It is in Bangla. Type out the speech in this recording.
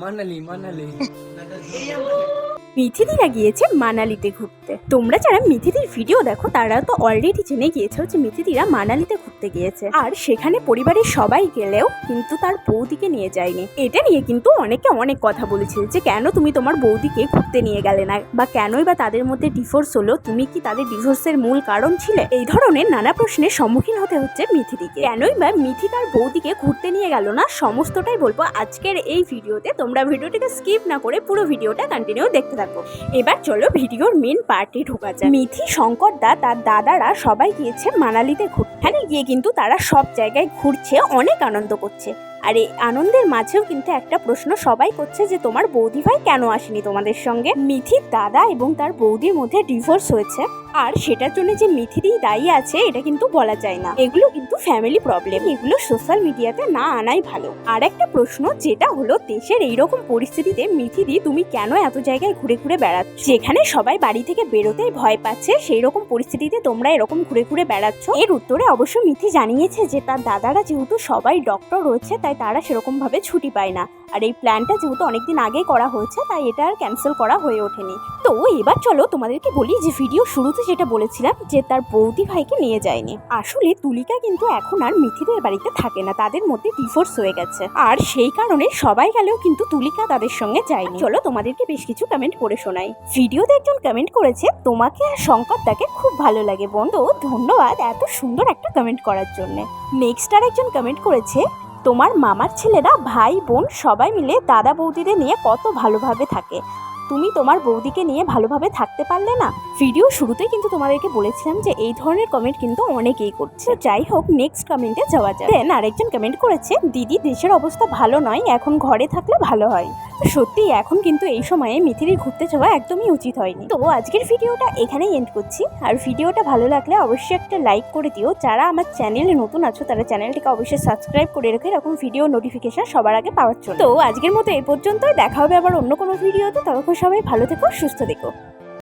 manali, manali. Mm. মিথিদিরা গিয়েছে মানালিতে ঘুরতে। তোমরা যারা মিথিদির ভিডিও দেখো, তারা তো অলরেডি জেনে গিয়েছো যে মিথিদিরা মানালিতে ঘুরতে গিয়েছে। আর সেখানে পরিবারের সবাই গেলেও কিন্তু তার বৌদিকে নিয়ে যায়নি। এটা নিয়ে কিন্তু অনেকে অনেক কথা বলেছে যে, কেন তুমি তোমার বৌদিকে ঘুরতে নিয়ে গেলে না? বা কেনই বা তাদের মধ্যে ডিভোর্স হলো? তুমি কি তাদের ডিভোর্সের মূল কারণ ছিলে? এই ধরনের নানা প্রশ্নের সম্মুখীন হতে হচ্ছে মিথিদিকে কেনই বা মিথি তার বৌদিকে ঘুরতে নিয়ে গেল না? সমস্তটাই বলব আজকের এই ভিডিওতে তোমরা ভিডিওটিকে স্কিপ না করে পুরো ভিডিওটা কন্টিনিউ দেখতে থাকো। এবার চলো ভিডিওর মেন পার্টি ঢোকা যায় মিথি, শঙ্কর দা, তার দাদারা সবাই গিয়েছে মানালিতে ঘুরতে। হ্যাঁ গিয়ে কিন্তু তারা সব জায়গায় ঘুরছে, অনেক আনন্দ করছে। আর এই আনন্দের মাঝেও কিন্তু একটা প্রশ্ন সবাই করছে যে, তোমার বৌদি ভাই কেন আসেনি তোমাদের সঙ্গে? মিথির দাদা এবং তার বৌদির মধ্যে ডিভোর্স হয়েছে। আর সেটার জন্য যে মিথিদি দায়ী আছে, এটা কিন্তু বলা যায় না। এগুলো কিন্তু ফ্যামিলি প্রবলেম এগুলো সোশ্যাল মিডিয়াতে না আনাই ভালো। আর একটা প্রশ্ন, যেটা হলো দেশের এইরকম পরিস্থিতিতে মিথিদি তুমি কেন এত জায়গায় ঘুরে ঘুরে বেড়াচ্ছ? যেখানে সবাই বাড়ি থেকে বেরোতেই ভয় পাচ্ছে সেই রকম পরিস্থিতিতে তোমরা এরকম ঘুরে ঘুরে বেড়াচ্ছ? এর উত্তরে অবশ্য মিথি জানিয়েছে যে, তার দাদারা যেহেতু সবাই ডক্টর রয়েছে, তাই তারা সেরকম ভাবে ছুটি পায় না। আর এই প্ল্যানটা যেহেতু অনেকদিন আগেই করা হয়েছে, তাই এটা আর ক্যান্সেল করা হয়ে ওঠেনি। তো এবার চলো তোমাদেরকে বলি যে ভিডিও শুরুতে যেটা বলেছিলাম যে তার বৌদি ভাইকে নিয়ে যায়নি। আসলে তুলিকা কিন্তু এখন আর মিথিদের বাড়িতে থাকে না, তাদের মধ্যে ডিভোর্স হয়ে গেছে। আর সেই কারণে সবাই গেলেও কিন্তু তুলিকা তাদের সঙ্গে যায়নি। চলো তোমাদেরকে বেশ কিছু কমেন্ট করে শোনাই। ভিডিওতে একজন কমেন্ট করেছে, তোমাকে আর শঙ্কর দাকে খুব ভালো লাগে বন্ধু, ধন্যবাদ এত সুন্দর একটা কমেন্ট করার জন্য। নেক্সট আর একজন কমেন্ট করেছে, তোমার মামার ছেলেরা ভাই বোন সবাই মিলে দাদা বৌদিদের নিয়ে কত ভালোভাবে থাকে। তুমি তোমার বৌদিকে নিয়ে ভালোভাবে থাকতে পারলে না? ভিডিও শুরুতেই কিন্তু তোমাদেরকে বলেছিলাম যে এই ধরনের কমেন্ট কিন্তু অনেকেই করছে। যাই হোক নেক্সট কমেন্টে যাওয়া যায় দেন আরেকজন কমেন্ট করেছে, দিদি, দেশের অবস্থা ভালো নয়, এখন ঘরে থাকলে ভালো হয়। সত্যি, এখন কিন্তু এই সময়ে মিথিলি ঘুরতে যাওয়া একদমই উচিত হয়নি। তো আজকের ভিডিওটা এখানেই এন্ড করছি। আর ভিডিওটা ভালো লাগলে অবশ্যই একটা লাইক করে দিও। যারা আমার চ্যানেলে নতুন আছো, তারা চ্যানেলটিকে অবশ্যই সাবস্ক্রাইব করে রেখে। এরকম ভিডিও নোটিফিকেশন সবার আগে পাওয়ার জন্য। তো আজকের মতো এই পর্যন্তই। দেখা হবে আবার অন্য কোনো ভিডিওতে ততক্ষণ সবাই ভালো থেকো, সুস্থ থেকো।